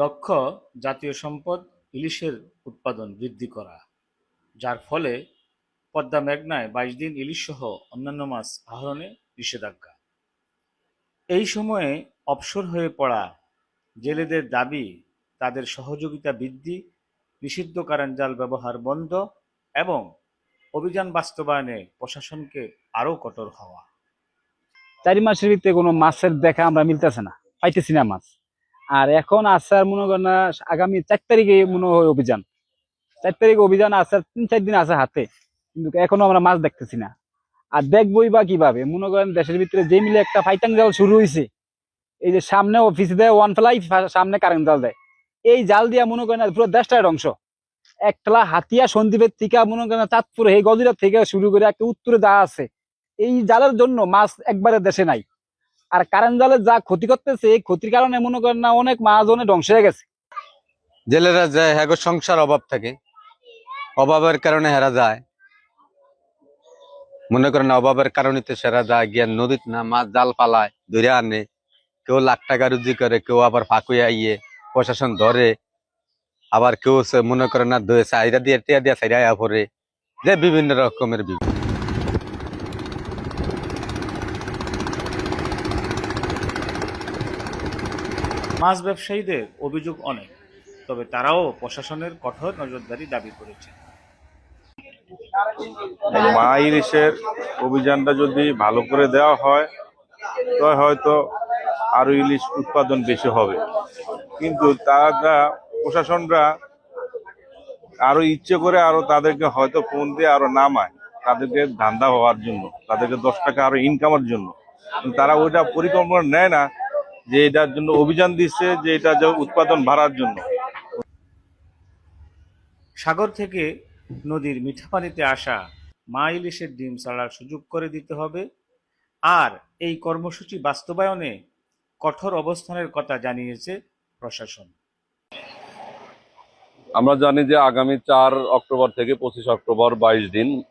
লক্ষ্য জাতীয় সম্পদ ইলিশের উৎপাদন বৃদ্ধি করা, যার ফলে পদ্মা মেঘনায় বাইশ দিন ইলিশসহ অন্যান্য মাছ আহরণে নিষেধাজ্ঞা। এই সময়ে অবসর হয়ে পড়া জেলেদের দাবি, তাদের সহযোগিতা বৃদ্ধি, নিষিদ্ধ কারেন্ট জাল ব্যবহার বন্ধ এবং অভিযান বাস্তবায়নে প্রশাসনকে আরও কঠোর হওয়া। চারি মাসের ভিত্তিতে কোনো মাছের দেখা আমরা মিলতেছে না, পাইতেছি না মাছ। আর এখন আছে আর মনে করেন আগামী চার তারিখে মনে হয় অভিযান। চার তারিখে অভিযান আছে তিন, চার দিন আছে হাতে, কিন্তু এখনও আমরা মাছ দেখতেছি না। আর দেখবই বা কীভাবে, মনে করেন দেশের ভিতরে যে মিলে একটা ফাইটাং জাল শুরু হয়েছে এই যে সামনে অফিস দেয় ওয়ান ফ্লাই সামনে কারেন্ট জাল দেয়। এই জাল দিয়া মনে করেন পুরো দেশটার অংশ একতলা হাতিয়া সন্দীপের থেকে মনে করেন চাঁদপুর, এই গজিরা থেকে শুরু করে একটা উত্তরে যা আছে, এই জালের জন্য মাছ একবারে দেশে নাই। আর কারেন্ট জালে যা ক্ষতি করতেছে, এই ক্ষতির কারণে মনে করেন না অনেক মাছজনে ধ্বংস হয়ে গেছে। জেলেরা যায়, হ্যাগো সংসার অভাব থাকে। অভাবের কারণে হেরা যায়। মনে করেন অভাবের কারণে তো সেরা যায়, গিয়া নদীত না মাছ জাল পালায় ধরে আনে। কেউ লাখ টাকা রুজি করে, কেউ আবার ফাঁকুয়া ইয়ে প্রশাসন ধরে। আবার কেউ মনে করে না চাহিদা দিয়ে, টিয়া দিয়ে চাহিদা পরে যে বিভিন্ন রকমের বিভিন্ন মাছ ব্যবসায়ীদের অভিযোগ অনেক, তবে তারাও প্রশাসনের কঠোর নজরদারি দাবি করেছে মা ইলিশের অভিযানটা যদি ভালো করে দেওয়া হয়, তো হয়তো আরও ইলিশ উৎপাদন বেশি হবে। কিন্তু তারা, প্রশাসনরা আরও ইচ্ছে করে আরও তাদেরকে হয়তো ফোন দিয়ে আরও নামায়, তাদেরকে ধান্দা হওয়ার জন্য, তাদেরকে দশ টাকা আরও ইনকামের জন্য। তারা ওইটা পরিকল্পনা নেয় না যে এটার জন্য অভিযান দিচ্ছে যে এটা যে উৎপাদন বাড়ার জন্য। সাগর থেকে নদীর মিঠা পানিতে আসা মা ইলিশের ডিম ছাড়ার সুযোগ করে দিতে হবে। আর এই কর্মসূচি বাস্তবায়নে কঠোর অবস্থানের কথা জানিয়েছে প্রশাসন। আমরা জানি যে আগামী চার অক্টোবর থেকে পঁচিশ অক্টোবর বাইশ দিন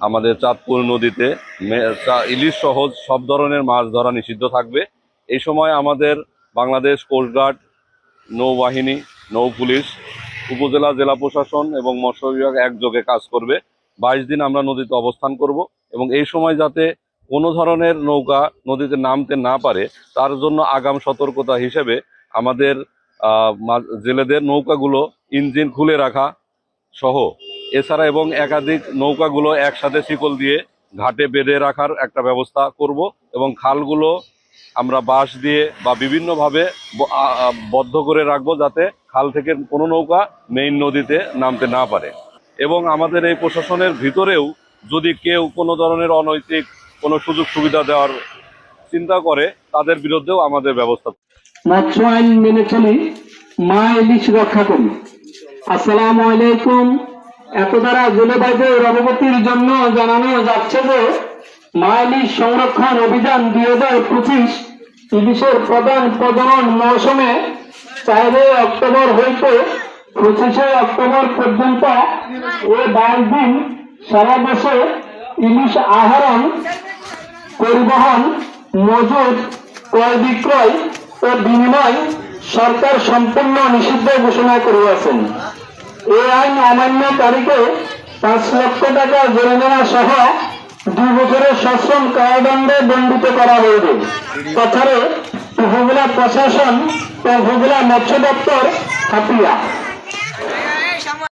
আমাদের চাঁদপুর নদীতে মে- চা- ইলিশ সহ সব ধরনের মাছ ধরা নিষিদ্ধ থাকবে। এই সময় আমাদের বাংলাদেশ কোস্টগার্ড নৌবাহিনী, নৌ পুলিশ, উপজেলা জেলা প্রশাসন এবং মৎস্য বিভাগ একযোগে কাজ করবে। বাইশ দিন আমরা নদীতে অবস্থান করব এবং এই সময় যাতে কোনো ধরনের নৌকা নদীতে নামতে না পারে, তার জন্য আগাম সতর্কতা হিসেবে আমাদের জেলেদের নৌকাগুলো ইঞ্জিন খুলে রাখা সহ, এছাড়া এবং একাধিক নৌকাগুলো একসাথে শিকল দিয়ে ঘাটে বেঁধে রাখার একটা ব্যবস্থা করব এবং খালগুলো আমরা বাঁশ দিয়ে বা বিভিন্নভাবে বদ্ধ করে রাখব যাতে খাল থেকে কোনো নৌকা মেইন নদীতে নামতে না পারে। এবং আমাদের এই প্রশাসনের ভিতরেও যদি কেউ কোনো ধরনের অনৈতিক, কোনো সুযোগ সুবিধা দেওয়ার চিন্তা করে, তাদের বিরুদ্ধেও আমাদের ব্যবস্থা মৎস্য আইন মেনে চলি, মা ইলিশ রক্ষা করি। আসসালামু আলাইকুম। এত দ্বারা জেলেবাইদের অবগতির জন্য জানানো যাচ্ছে যে মা ইলিশ সংরক্ষণ অভিযান দুই হাজার পঁচিশ ইলিশের প্রধান প্রজনন মৌসুমে চারই অক্টোবর হইতে পঁচিশে অক্টোবর পর্যন্ত এ বাইশ দিন সারা দেশে ইলিশ আহরণ, পরিবহন মজুদ ক্রয় বিক্রয় ও বিনিময় সরকার সম্পূর্ণ নিষিদ্ধ ঘোষণা করিয়াছেন। এই আইন অমান্য তারিখে পাঁচ লক্ষ টাকা জরিমানা সহ দুই বছরের সশ্রম কারাদণ্ডে দণ্ডিত করা হইবে। তাছাড়া উপজেলা প্রশাসন ও উপজেলা মৎস্য দপ্তর হাতিয়া